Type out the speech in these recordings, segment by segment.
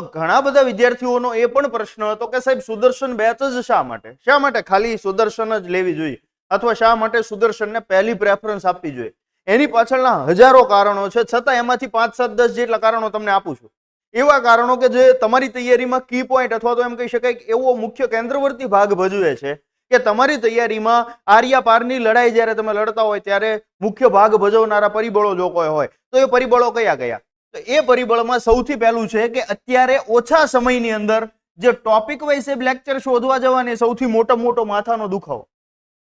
ઘણા બધા વિદ્યાર્થીઓનો એ પણ પ્રશ્ન હતો કે સાહેબ, સુદર્શન બેચ જ શા માટે? શા માટે ખાલી સુદર્શન જ લેવી જોઈએ? અથવા શા માટે સુદર્શનને પહેલી પ્રેફરન્સ આપવી જોઈએ? એની પાછળના હજારો કારણો છે, છતાં એમાંથી પાંચ સાત દસ જેટલા કારણો તમને આપું છું. એવા કારણો કે જે તમારી તૈયારીમાં કી પોઈન્ટ અથવા તો એમ કહી શકાય કે એવો મુખ્ય કેન્દ્રવર્તી ભાગ ભજવે છે કે તમારી તૈયારીમાં આર્યા પારની લડાઈ જ્યારે તમે લડતા હોય ત્યારે મુખ્ય ભાગ ભજવનારા પરિબળો જો કોઈ હોય. તો એ પરિબળો કયા કયા? તો એ પરિબળમાં સૌથી પહેલું છે કે અત્યારે ઓછા સમયની અંદર જે ટોપિક વાઇઝ લેક્ચર શોધવા જવાની સૌથી મોટો મોટો માથાનો દુખાવો.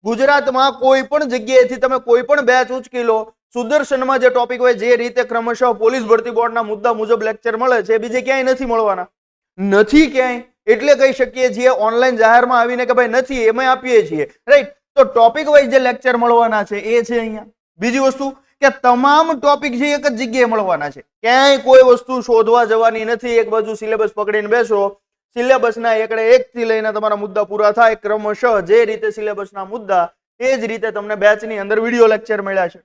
ગુજરાતમાં કોઈ પણ જગ્યાએથી તમે કોઈ પણ બેચ ઉચકી લો સુદર્શનમાં જે ટોપિક હોય જે રીતે ક્રમશઃ પોલીસ ભરતી બોર્ડના મુદ્દા મુજબ લેક્ચર મળે છે એ બીજે ક્યાંય નથી મળવાના. નથી ક્યાંય, એટલે કહી શકીએ છીએ ઓનલાઈન જાહેરમાં આવીને કે ભાઈ નથી એમાં આપીએ છીએ. રાઈટ તો ટોપિક વાઇઝ જે લેક્ચર મળવાના છે, એ છે અહીંયા. બીજી વસ્તુ કે તમામ ટોપિક છે એક જ જગ્યાએ મળવાના છે. ક્યાંય કોઈ વસ્તુ શોધવા જવાની નથી, એક બાજુ સિલેબસ પકડીને બેસો સિલેબસના એકડે એક થી લઈને તમારા મુદ્દા પૂરા થાય, ક્રમશઃ જે રીતે સિલેબસના મુદ્દા, એ જ રીતે તમને બેચની અંદર વીડિયો લેક્ચર મળ્યા છે.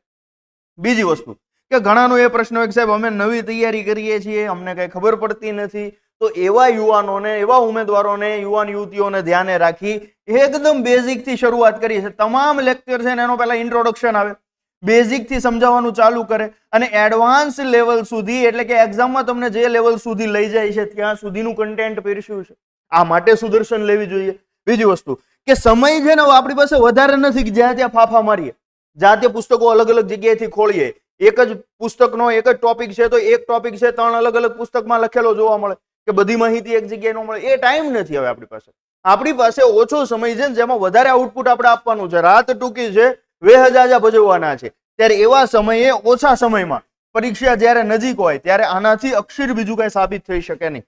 બીજી વસ્તુ, કે ઘણાનો એ પ્રશ્ન હોય કે સાહેબ, અમે નવી તૈયારી કરીએ છીએ, અમને કઈ ખબર પડતી નથી, તો એવા યુવાનોને, એવા ઉમેદવારોને, યુવાન યુવતીઓને ધ્યાને રાખી, એકદમ બેઝિકથી શરૂઆત કરી છે તમામ લેક્ચર છે ને એનો પહેલા ઇન્ટ્રોડક્શન આવે. બેઝિકથી સમજાવવાનું ચાલુ કરે અને એડવાન્સ લેવલ સુધી, એટલે કે એક્ઝામમાં તમને જે લેવલ સુધી લઈ જાય છે, ત્યાં સુધીનું કન્ટેન્ટ પીરસ્યું છે. આ માટે સુદર્શન લેવી જોઈએ. બીજી વસ્તુ, કે સમય છે ને આપણી પાસે વધારે નથી જ્યાં ત્યાં ફાફા મારીએ. જ્યાં ત્યાં પુસ્તકો અલગ અલગ જગ્યાએથી ખોળીએ. એક જ પુસ્તકનો એક જ ટોપિક છે, તો એક ટોપિક છે, ત્રણ અલગ અલગ પુસ્તકમાં લખેલો જોવા મળે. કે બધી માહિતી એક જગ્યાએ ન મળે. એ ટાઈમ નથી હવે આપણી પાસે. આપણી પાસે ઓછો સમય છે જેમાં વધારે આઉટપુટ આપણે આપવાનું છે. રાત ટૂંકી છે વેહજાજા ભજવવાના છે. ત્યારે એવા સમયે, ઓછા સમયમાં પરીક્ષા જ્યારે નજીક હોય, ત્યારે આનાથી અક્ષર બીજું કઈ સાબિત થઈ શકે નહીં.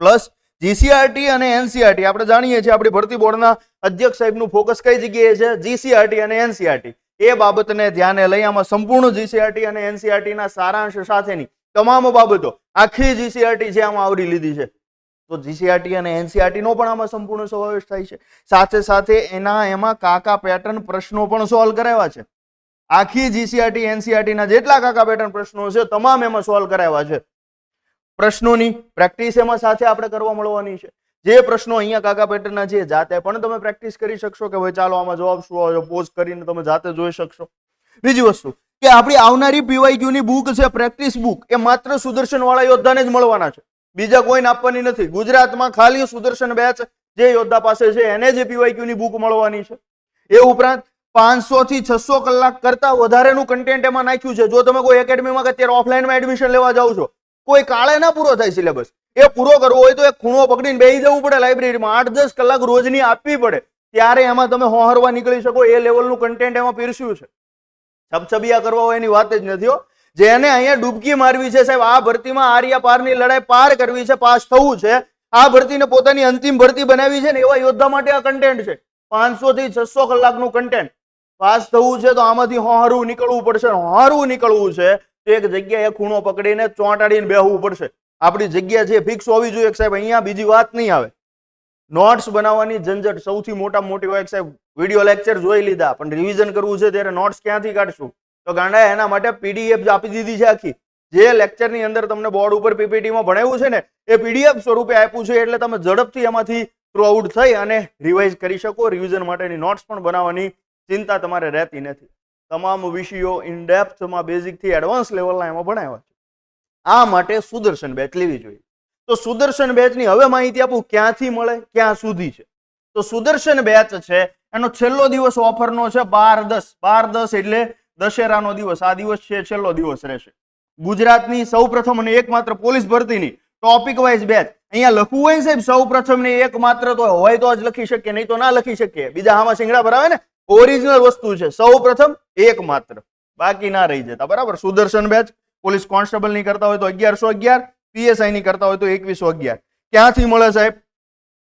પ્લસ જીસીઆરટી અને એનસીઆરટી આપણે જાણીએ છીએ આપણી ભરતી બોર્ડના અધ્યક્ષ સાહેબનું ફોકસ કઈ જગ્યાએ છે? જીસીઆરટી અને એનસીઆરટી એ બાબતને ધ્યાને લઈ આમાં સંપૂર્ણ જીસીઆરટી અને એનસીઆરટીના સારાંશ સાથેની તમામ બાબતો આખી જીસીઆરટી છે, આમાં આવરી લીધી છે. તો જીસીઆરટી અને એનસીઆરટી નો પણ આમાં સંપૂર્ણ સમાવેશ થાય છે. સાથે સાથે એના એમાં કાકા પેટર્ન પ્રશ્નો પણ સોલ્વ કરાવ્યા છે. આખી જીસીઆરટી એનસીઆરટીના જેટલા કાકા પેટર્ન પ્રશ્નો છે, તમામ એમાં સોલ્વ કરાવ્યા છે. પ્રશ્નોની પ્રેક્ટિસ એમાં સાથે આપણે કરવા મળવાની છે. જે પ્રશ્નો અહીંયા કાકા પેટર્નના છે જાતે પણ તમે પ્રેક્ટિસ કરી શકશો કે ભાઈ ચાલો આમાં જવાબ શું આવ્યો પોઝ કરીને તમે જાતે જોઈ શકશો. બીજી વસ્તુ, કે આપણી આવનારી પીવાયક્યુની બુક છે પ્રેક્ટિસ બુક એ માત્ર સુદર્શનવાળા યોદ્ધાને જ મળવાના છે. બીજા કોઈને આપવાની નથી. ગુજરાતમાં ખાલી સુદર્શન બેચ જે યોદ્ધા પાસે છે, એને જે પીવાયક્યુ ની બુક મળવાની છે. એ ઉપરાંત પાંચસો થી છસો કલાક કરતા વધારેનું કન્ટેન્ટ એમાં નાખ્યું છે. જો તમે કોઈ એકેડમીમાં કે અત્યારે ઓફલાઈનમાં એડમિશન લેવા જાઓ છો, કોઈ કાળે ના પૂરો થાય સિલેબસ એ પૂરો કરવો હોય તો એક ખૂણો પકડીને બેસી જવું પડે લાઇબ્રેરીમાં આઠ દસ કલાક રોજની આપવી પડે. ત્યારે એમાં તમે હોહરવા નીકળી શકો. એ લેવલનું કન્ટેન્ટ એમાં પીરસ્યું છે. છબછબિયા કરવા હોય એની વાત જ નથી હો. જેને અહીંયા ડૂબકી મારવી છે સાહેબ, આ ભરતીમાં આર્યા પારની લડાઈ પાર કરવી છે, પાસ થવું છે. આ ભરતીને પોતાની અંતિમ ભરતી બનાવી છે ને એવા યોદ્ધા માટે આ કન્ટેન્ટ છે. પાંચસો થી છસો કલાકનું કન્ટેન્ટ પાસ થવું છે તો આમાંથી હોહરવું નીકળવું પડશે. હોહરવું નીકળવું છે તો એક જગ્યાએ ખૂણો પકડીને ચોંટાડીને બેહવું પડશે. આપણી જગ્યા છે ફિક્સ હોવી જોઈએ સાહેબ, અહીંયા બીજી વાત નહીં આવે. નોટ્સ બનાવવાની ઝંઝટ સૌથી મોટા મોટી હોય સાહેબ વીડિયો લેક્ચર જોઈ લીધા, પણ રિવિઝન કરવું છે ત્યારે નોટ્સ ક્યાંથી કાઢશું? તો ગાંડા એના માટે પીડીએફ આપી દીધી છે આખી. જે લેક્ચરની અંદર તમને બોર્ડ ઉપર પીપીટીમાં ભણાવ્યું છે ને, એ પીડીએફ સ્વરૂપે આપ્યું છે એટલે તમે ઝડપથી એમાંથી થ્રુ આઉટ થઈ અને રિવાઇઝ કરી શકો. રિવિઝન માટેની નોટ્સ પણ બનાવવાની ચિંતા તમારે રહેતી નથી. તમામ વિષયો ઇન ડેપ્થમાં બેઝિકથી એડવાન્સ લેવલના એમાં ભણાવ્યા છે. આ માટે સુદર્શન બેચ લેવી જોઈએ. તો સુદર્શન બેચની હવે માહિતી આપું, ક્યાંથી મળે, ક્યાં સુધી છે? તો સુદર્શન બેચ છે, એનો છેલ્લો દિવસ ઓફરનો છે બાર દસ. બાર દસ એટલે દશેરાનો દિવસ, આ દિવસ છે, છેલ્લો દિવસ રહેશે. ગુજરાતની સૌ પ્રથમ અને એકમાત્ર પોલીસ ભરતીની ટોપિક વાઇઝ બેચ અહીંયા લખવું હોય સાહેબ સૌ પ્રથમ ને એકમાત્ર તો હોય તો જ લખી શકીએ, નહીં તો ના લખી શકીએ. બીજા આમાં શિંગડા ભરાવે ને? ઓરિજિનલ વસ્તુ છે સૌ પ્રથમ એકમાત્ર. બાકી ના રહી જતા, બરાબર? સુદર્શન બેચ પોલીસ કોન્સ્ટેબલની કરતા હોય તો અગિયારસો અગિયાર પીએસઆઈ ની કરતા હોય તો એકવીસો અગિયાર. ક્યાંથી મળે સાહેબ?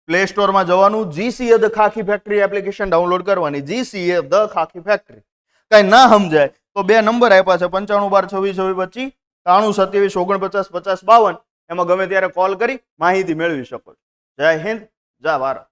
પ્લે સ્ટોરમાં જવાનું GCA the khaki factory application download કરવાની. જીસીએ ધ ખાખી ફેક્ટરી કઈ ના સમજાય. તો બે નંબર આપ્યા છે, પંચાણું બાર, છવ્વીસ છવ્વીસ, પચીસ, ત્રાણું, સત્યાવીસ, ઓગણપચાસ, પચાસ, બાવન. એમાં ગમે ત્યારે કોલ કરી માહિતી મેળવી શકો જય હિન્દ, જય ભારત.